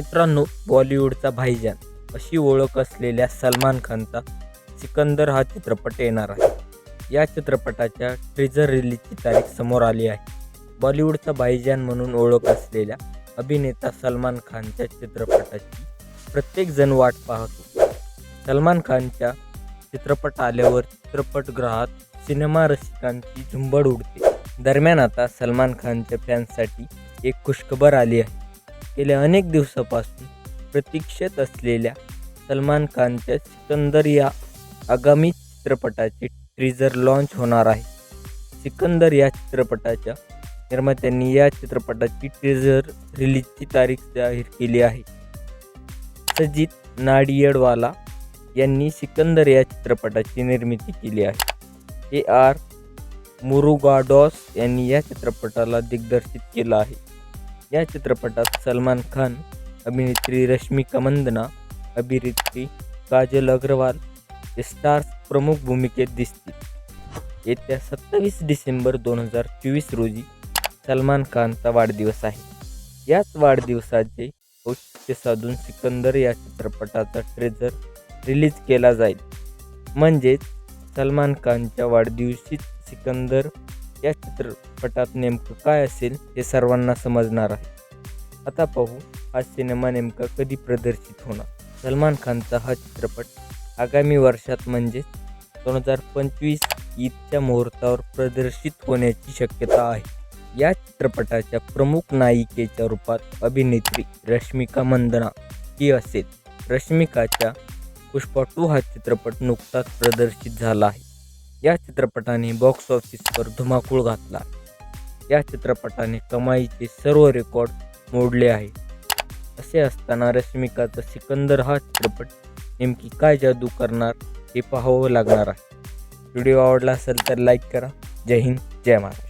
मित्रांनो बॉलिवूडचा भाईजान अशी ओळख असलेल्या सलमान खानचा सिकंदर हा चित्रपट येणार आहे. या चित्रपटाच्या ट्रिझर रिलीजची तारीख समोर आली आहे. बॉलिवूडचा भाईजान म्हणून ओळख असलेल्या अभिनेता सलमान खानच्या चित्रपटाची प्रत्येकजण वाट पाहतो. सलमान खानच्या चित्रपट आल्यावर चित्रपटगृहात सिनेमा रसिकांची झुंबड उडते. दरम्यान आता सलमान खानच्या फॅन्ससाठी एक खुशखबर आली आहे. गेल्या अनेक दिवसापासून प्रतीक्षेत असलेल्या सलमान खानच्या सिकंदर या आगामी चित्रपटाचे ट्रीजर लॉन्च होणार आहे. सिकंदर या चित्रपटाच्या निर्मात्यांनी या चित्रपटाची ट्रीजर रिलीजची तारीख जाहीर केली आहे. सजित नाडियडवाला यांनी सिकंदर या चित्रपटाची निर्मिती केली आहे. ए आर मुरुगाडॉस यांनी या चित्रपटाला दिग्दर्शित केलं आहे. या चित्रपटात सलमान खान अभिनेत्री रश्मिका मंदना अभिनेत्री काजल अग्रवाल हे स्टार्स प्रमुख भूमिकेत दिसतील. येत्या सत्तावीस डिसेंबर दोन हजार चोवीस रोजी सलमान खानचा वाढदिवस आहे. याच वाढदिवसाचे औचित्य साधून सिकंदर या चित्रपटाचा ट्रेझर रिलीज केला जाईल. म्हणजेच सलमान खानच्या वाढदिवशीच सिकंदर या चित्रपटात नेमकं काय असेल हे सर्वांना समजणार आहे. आता पाहू हा सिनेमा नेमका कधी प्रदर्शित होणार. सलमान खानचा हा चित्रपट आगामी वर्षात म्हणजेच दोन हजार पंचवीस ईदच्या मुहूर्तावर प्रदर्शित होण्याची शक्यता आहे. या चित्रपटाच्या प्रमुख नायिकेच्या रूपात अभिनेत्री रश्मिका मंदना ही असेल. रश्मिकाच्या पुष्पा टू हा चित्रपट नुकताच प्रदर्शित झाला आहे. या चित्रपटाने बॉक्स ऑफिसवर धुमाकूळ घातला. या चित्रपटाने कमाईचे सर्व रेकॉर्ड मोडले आहे. असे असताना रश्मिकाचा सिकंदर हा चित्रपट नेमकी काय जादू करणार हे पाहावं लागणार आहे. व्हिडिओ आवडला असेल तर लाईक करा. जय हिंद जय महाराष्ट्र.